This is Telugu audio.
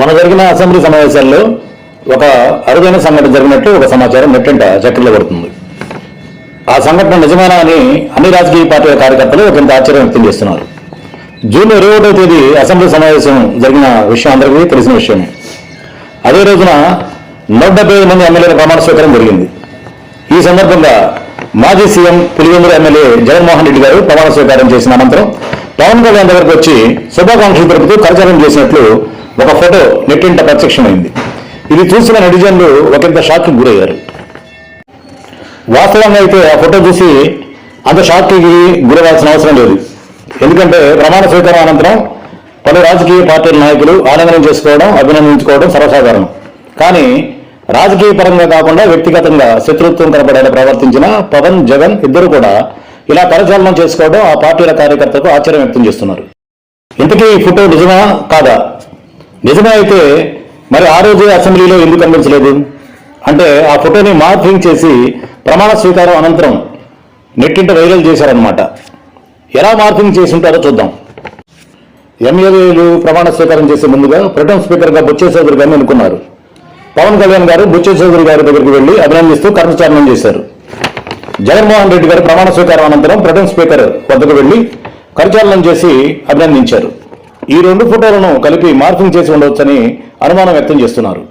మన జరిగిన అసెంబ్లీ సమావేశాల్లో ఒక అరుదైన సంఘటన జరిగినట్టు ఒక సమాచారం నెట్టింట చక్కెరలో పడుతుంది. ఆ సంఘటన నిజమేనా అని అన్ని రాజకీయ పార్టీల కార్యకర్తలు ఒకంత ఆశ్చర్యం వ్యక్తం చేస్తున్నారు. జూన్ ఇరవై ఒకటో తేదీ అసెంబ్లీ సమావేశం జరిగిన విషయం అందరికీ తెలిసిన విషయమే. అదే రోజున నూట డెబ్బై మంది ఎమ్మెల్యేల ప్రమాణ స్వీకారం జరిగింది. ఈ సందర్భంగా మాజీ సీఎం పులివెందుల ఎమ్మెల్యే జగన్మోహన్ రెడ్డి గారు ప్రమాణ స్వీకారం చేసిన అనంతరం పవన్ కళ్యాణ్ దగ్గరకు వచ్చి శుభాకాంక్షలు తెలుపుతూ కరచాలనం చేసినట్లు ఒక ఫోటో నెట్టింట ప్రత్యక్షమైంది ఇది చూసిన నెటిజన్లు ఒకంత షాక్కి గురయ్యారు. వాస్తవంగా అయితే ఆ ఫోటో చూసి అంత షాక్కి గురవాల్సిన అవసరం లేదు. ఎందుకంటే ప్రమాణ స్వీకారం అనంతరం పలు రాజకీయ పార్టీల నాయకులు ఆనందనం చేసుకోవడం అభినందించుకోవడం సర్వసాధారణం. కానీ రాజకీయ పరంగా కాకుండా వ్యక్తిగతంగా శత్రుత్వం కనపడేలా ప్రవర్తించిన పవన్ జగన్ ఇద్దరు కూడా ఇలా కరచాలనం చేసుకోవడం ఆ పార్టీల కార్యకర్తలకు ఆశ్చర్యం వ్యక్తం చేస్తున్నారు. ఇంతకీ ఈ ఫోటో నిజమా కాదా? నిజమే అయితే మరి ఆ రోజే అసెంబ్లీలో ఎందుకు కనిపించలేదు? అంటే ఆ ఫోటోని మార్పింగ్ చేసి ప్రమాణ స్వీకారం అనంతరం నెట్టింట వైరల్ చేశారనమాట ఎలా మార్పింగ్ చేసి ఉంటారో చూద్దాం. ఎమ్మెల్యేలు ప్రమాణ స్వీకారం చేసే ముందుగా ప్రథమ స్పీకర్గా బుచ్చే చౌదరి గారిని అనుకున్నారు పవన్ కళ్యాణ్ గారు బుచ్చే చౌదరి గారి దగ్గరికి వెళ్ళి అభినందిస్తూ కర్మచారణం చేశారు. జగన్మోహన్ రెడ్డి గారు ప్రమాణ స్వీకారం అనంతరం ప్రథమ స్పీకర్ వద్దకు వెళ్ళి కరచాలనం చేసి అభినందించారు. ఈ రెండు ఫోటోలను కలిపి మార్పింగ్ చేసి ఉండవచ్చని అనుమానం వ్యక్తం చేస్తున్నారు.